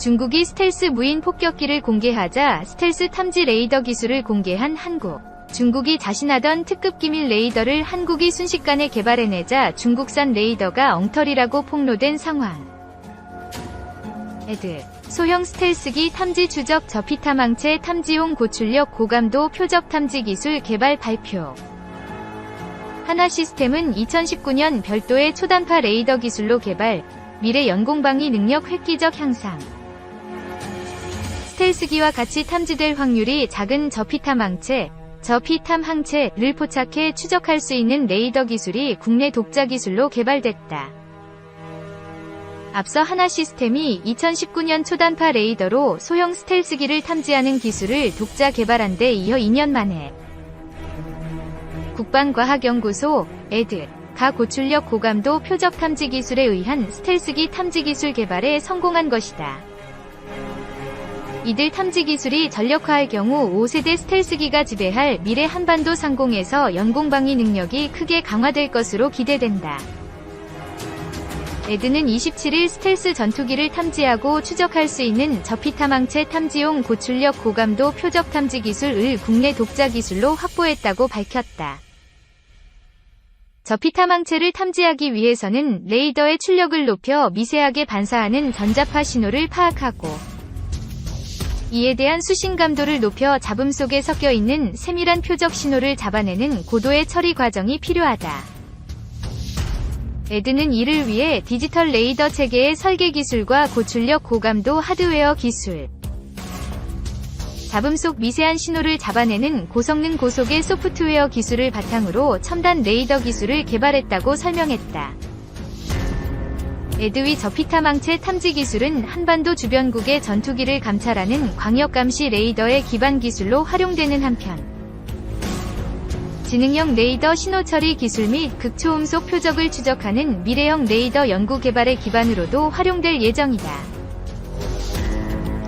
중국이 스텔스 무인 폭격기를 공개하자 스텔스 탐지 레이더 기술을 공개한 한국. 중국이 자신하던 특급 기밀 레이더를 한국이 순식간에 개발해내자 중국산 레이더가 엉터리라고 폭로된 상황. 에드. 소형 스텔스기 탐지 추적 저피탐항체 탐지용 고출력 고감도 표적 탐지 기술 개발 발표. 하나 시스템은 2019년 별도의 초단파 레이더 기술로 개발, 미래 연공방위 능력 획기적 향상. 스텔스기와 같이 탐지될 확률이 작은 저피탐 항체, 저피탐 항체를 포착해 추적할 수 있는 레이더 기술이 국내 독자 기술로 개발됐다. 앞서 하나 시스템이 2019년 초단파 레이더로 소형 스텔스기를 탐지하는 기술을 독자 개발한 데 이어 2년 만에 국방과학연구소, 에드, 가 고출력 고감도 표적 탐지 기술에 의한 스텔스기 탐지 기술 개발에 성공한 것이다. 이들 탐지 기술이 전력화할 경우 5세대 스텔스기가 지배할 미래 한반도 상공에서 연공방위 능력이 크게 강화될 것으로 기대된다. 에드는 27일 스텔스 전투기를 탐지하고 추적할 수 있는 저피탐항체 탐지용 고출력 고감도 표적 탐지 기술을 국내 독자 기술로 확보했다고 밝혔다. 저피탐항체를 탐지하기 위해서는 레이더의 출력을 높여 미세하게 반사하는 전자파 신호를 파악하고 이에 대한 수신 감도를 높여 잡음 속에 섞여 있는 세밀한 표적 신호를 잡아내는 고도의 처리 과정이 필요하다. 에드는 이를 위해 디지털 레이더 체계의 설계 기술과 고출력 고감도 하드웨어 기술, 잡음 속 미세한 신호를 잡아내는 고성능 고속의 소프트웨어 기술을 바탕으로 첨단 레이더 기술을 개발했다고 설명했다. 에드위 저피탐항체 탐지 기술은 한반도 주변국의 전투기를 감찰하는 광역감시 레이더의 기반 기술로 활용되는 한편 지능형 레이더 신호 처리 기술 및 극초음속 표적을 추적하는 미래형 레이더 연구 개발의 기반으로도 활용될 예정이다.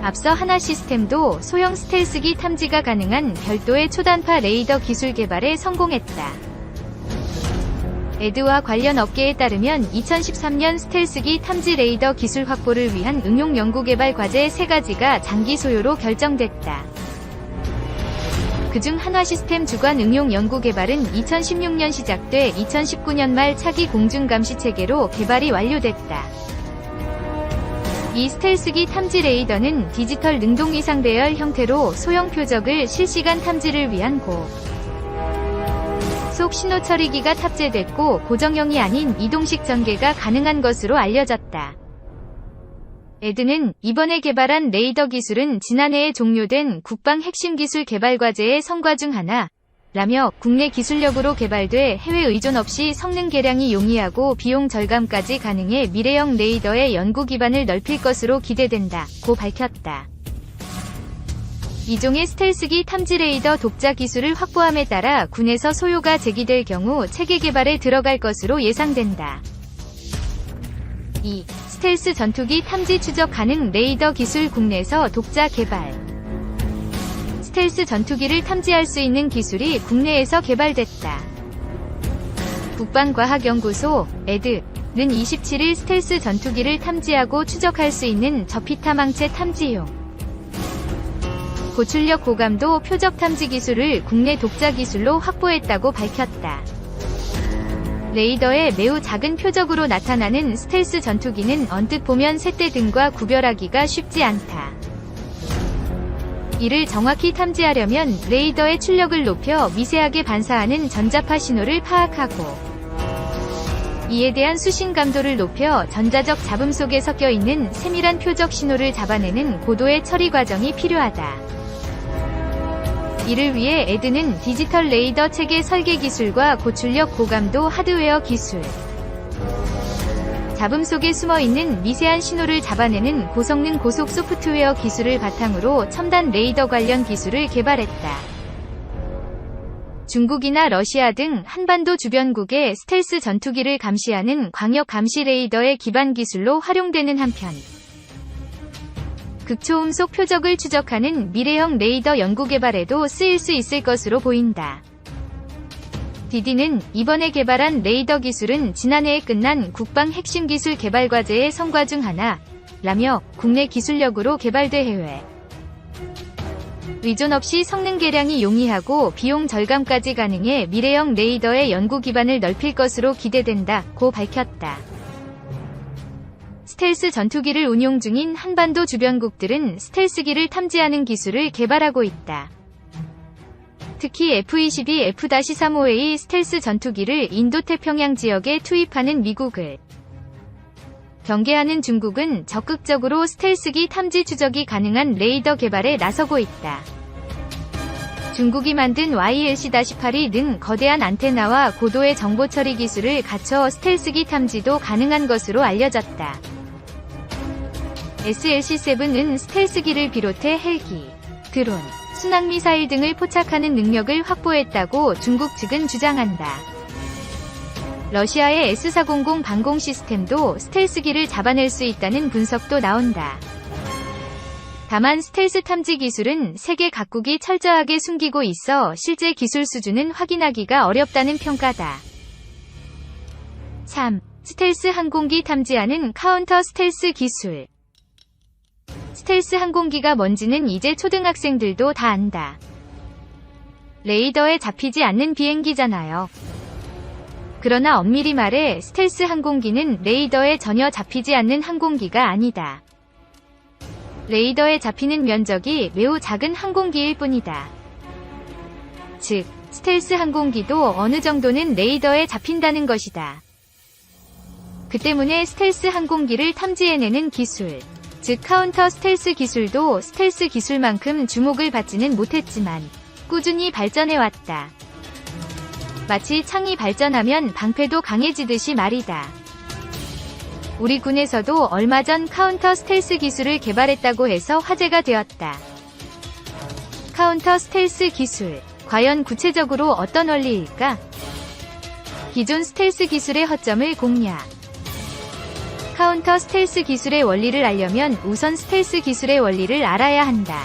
앞서 하나 시스템도 소형 스텔스기 탐지가 가능한 별도의 초단파 레이더 기술 개발에 성공했다. 에드와 관련 업계에 따르면 2013년 스텔스기 탐지 레이더 기술 확보를 위한 응용 연구개발 과제 3가지가 장기 소요로 결정됐다. 그중 한화 시스템 주관 응용 연구 개발은 2016년 시작돼 2019년 말 차기 공중 감시 체계로 개발이 완료됐다. 이 스텔스기 탐지 레이더는 디지털 능동 이상 배열 형태로 소형 표적을 실시간 탐지를 위한 고. 속 신호 처리기가 탑재됐고 고정형이 아닌 이동식 전개가 가능한 것으로 알려졌다. 에드는 이번에 개발한 레이더 기술은 지난해에 종료된 국방 핵심 기술 개발 과제의 성과 중 하나, 라며 국내 기술력으로 개발돼 해외 의존 없이 성능 개량이 용이하고 비용 절감까지 가능해 미래형 레이더의 연구 기반을 넓힐 것으로 기대된다. 고 밝혔다. 이종의 스텔스기 탐지 레이더 독자 기술을 확보함에 따라 군에서 소요가 제기될 경우 체계 개발에 들어갈 것으로 예상된다. 2. 스텔스 전투기 탐지 추적 가능 레이더 기술 국내에서 독자 개발 스텔스 전투기를 탐지할 수 있는 기술이 국내에서 개발됐다. 국방과학연구소, 에드 는 27일 스텔스 전투기를 탐지하고 추적할 수 있는 저피탐항체 탐지용 고출력 고감도 표적 탐지 기술을 국내 독자 기술로 확보했다고 밝혔다. 레이더에 매우 작은 표적으로 나타나는 스텔스 전투기는 언뜻 보면 새떼 등과 구별하기가 쉽지 않다. 이를 정확히 탐지하려면 레이더의 출력을 높여 미세하게 반사하는 전자파 신호를 파악하고 이에 대한 수신 감도를 높여 전자적 잡음 속에 섞여 있는 세밀한 표적 신호를 잡아내는 고도의 처리 과정이 필요하다. 이를 위해 에드는 디지털 레이더 체계 설계 기술과 고출력 고감도 하드웨어 기술, 잡음 속에 숨어 있는 미세한 신호를 잡아내는 고성능 고속 소프트웨어 기술을 바탕으로 첨단 레이더 관련 기술을 개발했다. 중국이나 러시아 등 한반도 주변국의 스텔스 전투기를 감시하는 광역 감시 레이더의 기반 기술로 활용되는 한편 극초음속 표적을 추적하는 미래형 레이더 연구 개발에도 쓰일 수 있을 것으로 보인다. DD는 이번에 개발한 레이더 기술은 지난해에 끝난 국방 핵심 기술 개발 과제의 성과 중 하나, 라며 국내 기술력으로 개발돼 해외 의존 없이 성능 개량이 용이하고 비용 절감까지 가능해 미래형 레이더의 연구 기반을 넓힐 것으로 기대된다고 밝혔다. 스텔스 전투기를 운용 중인 한반도 주변국들은 스텔스기를 탐지하는 기술을 개발하고 있다. 특히 F-22 F-35A 스텔스 전투기를 인도태평양 지역에 투입하는 미국을 경계하는 중국은 적극적으로 스텔스기 탐지 추적이 가능한 레이더 개발에 나서고 있다. 중국이 만든 YLC-8이 는 거대한 안테나와 고도의 정보 처리 기술을 갖춰 스텔스기 탐지도 가능한 것으로 알려졌다. SLC-7은 스텔스기를 비롯해 헬기, 드론, 순항미사일 등을 포착하는 능력을 확보했다고 중국 측은 주장한다. 러시아의 S-400 방공 시스템도 스텔스기를 잡아낼 수 있다는 분석도 나온다. 다만 스텔스 탐지 기술은 세계 각국이 철저하게 숨기고 있어 실제 기술 수준은 확인하기가 어렵다는 평가다. 3. 스텔스 항공기 탐지하는 카운터 스텔스 기술 스텔스 항공기가 뭔지는 이제 초등학생들도 다 안다. 레이더에 잡히지 않는 비행기잖아요. 그러나 엄밀히 말해 스텔스 항공기는 레이더에 전혀 잡히지 않는 항공기가 아니다. 레이더에 잡히는 면적이 매우 작은 항공기일 뿐이다. 즉, 스텔스 항공기도 어느 정도는 레이더에 잡힌다는 것이다. 그 때문에 스텔스 항공기를 탐지해내는 기술, 즉 카운터 스텔스 기술도 스텔스 기술만큼 주목을 받지는 못했지만 꾸준히 발전해왔다. 마치 창이 발전하면 방패도 강해지듯이 말이다. 우리 군에서도 얼마 전 카운터 스텔스 기술을 개발했다고 해서 화제가 되었다. 카운터 스텔스 기술, 과연 구체적으로 어떤 원리일까? 기존 스텔스 기술의 허점을 공략. 카운터 스텔스 기술의 원리를 알려면 우선 스텔스 기술의 원리를 알아야 한다.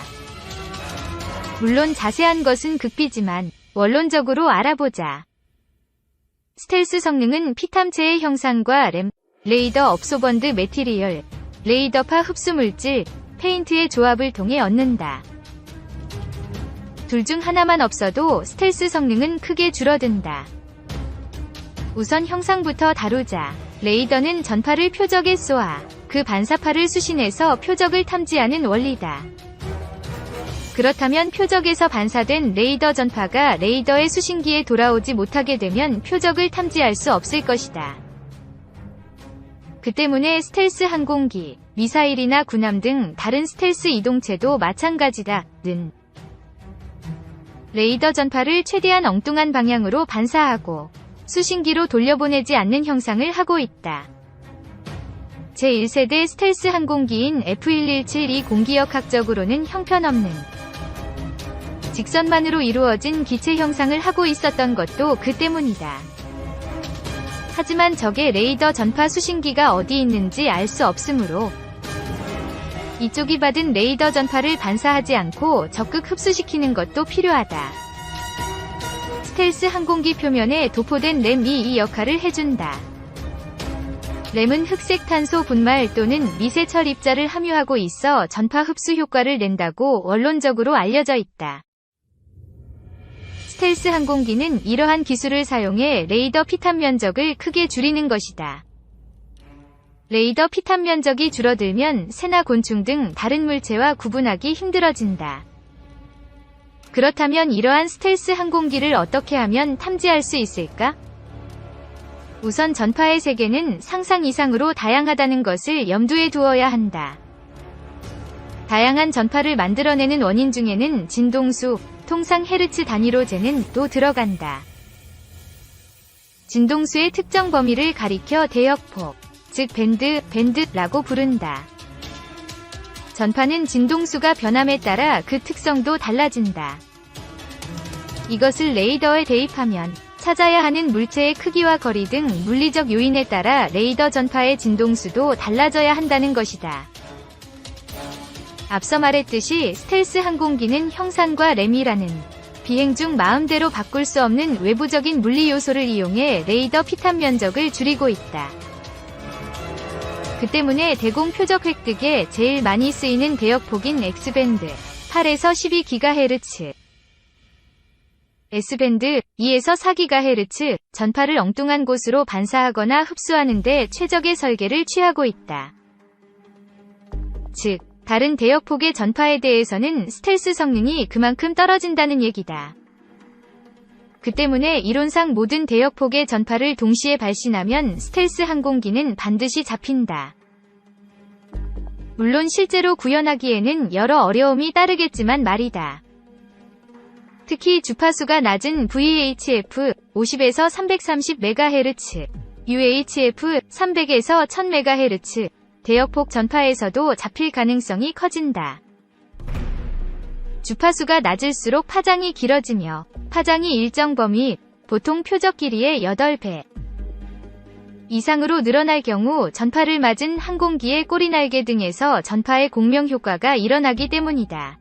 물론 자세한 것은 극비지만 원론적으로 알아보자. 스텔스 성능은 피탐체의 형상과 램, 레이더 업소번드 매티리얼, 레이더파 흡수 물질, 페인트의 조합을 통해 얻는다. 둘 중 하나만 없어도 스텔스 성능은 크게 줄어든다. 우선 형상부터 다루자. 레이더는 전파를 표적에 쏘아 그 반사파를 수신해서 표적을 탐지하는 원리다. 그렇다면 표적에서 반사된 레이더 전파가 레이더의 수신기에 돌아오지 못하게 되면 표적을 탐지할 수 없을 것이다. 그 때문에 스텔스 항공기, 미사일이나 군함 등 다른 스텔스 이동체도 마찬가지다. 는 레이더 전파를 최대한 엉뚱한 방향으로 반사하고 수신기로 돌려보내지 않는 형상을 하고 있다. 제1세대 스텔스 항공기인 F-1172 공기역학적으로는 형편없는 직선만으로 이루어진 기체 형상을 하고 있었던 것도 그 때문이다. 하지만 적의 레이더 전파 수신기가 어디 있는지 알 수 없으므로 이쪽이 받은 레이더 전파를 반사하지 않고 적극 흡수시키는 것도 필요하다. 스텔스 항공기 표면에 도포된 램이 이 역할을 해준다. 램은 흑색 탄소 분말 또는 미세 철 입자를 함유하고 있어 전파 흡수 효과를 낸다고 원론적으로 알려져 있다. 스텔스 항공기는 이러한 기술을 사용해 레이더 피탐 면적을 크게 줄이는 것이다. 레이더 피탐 면적이 줄어들면 새나 곤충 등 다른 물체와 구분하기 힘들어진다. 그렇다면 이러한 스텔스 항공기를 어떻게 하면 탐지할 수 있을까? 우선 전파의 세계는 상상 이상으로 다양하다는 것을 염두에 두어야 한다. 다양한 전파를 만들어내는 원인 중에는 진동수, 통상 헤르츠 단위로 재는 또 들어간다. 진동수의 특정 범위를 가리켜 대역폭, 즉 밴드, 밴드라고 부른다. 전파는 진동수가 변함에 따라 그 특성도 달라진다. 이것을 레이더에 대입하면 찾아야 하는 물체의 크기와 거리 등 물리적 요인에 따라 레이더 전파의 진동수도 달라져야 한다는 것이다. 앞서 말했듯이 스텔스 항공기는 형상과 램이라는 비행 중 마음대로 바꿀 수 없는 외부적인 물리 요소를 이용해 레이더 피탐 면적을 줄이고 있다. 그 때문에 대공 표적 획득에 제일 많이 쓰이는 대역폭인 X밴드 8에서 12GHz S밴드 2에서 4GHz 전파를 엉뚱한 곳으로 반사하거나 흡수하는데 최적의 설계를 취하고 있다. 즉, 다른 대역폭의 전파에 대해서는 스텔스 성능이 그만큼 떨어진다는 얘기다. 그 때문에 이론상 모든 대역폭의 전파를 동시에 발신하면 스텔스 항공기는 반드시 잡힌다. 물론 실제로 구현하기에는 여러 어려움이 따르겠지만 말이다. 특히 주파수가 낮은 VHF 50에서 330MHz, UHF 300에서 1000MHz, 대역폭 전파에서도 잡힐 가능성이 커진다. 주파수가 낮을수록 파장이 길어지며 파장이 일정 범위, 보통 표적 길이의 8배 이상으로 늘어날 경우 전파를 맞은 항공기의 꼬리날개 등에서 전파의 공명 효과가 일어나기 때문이다.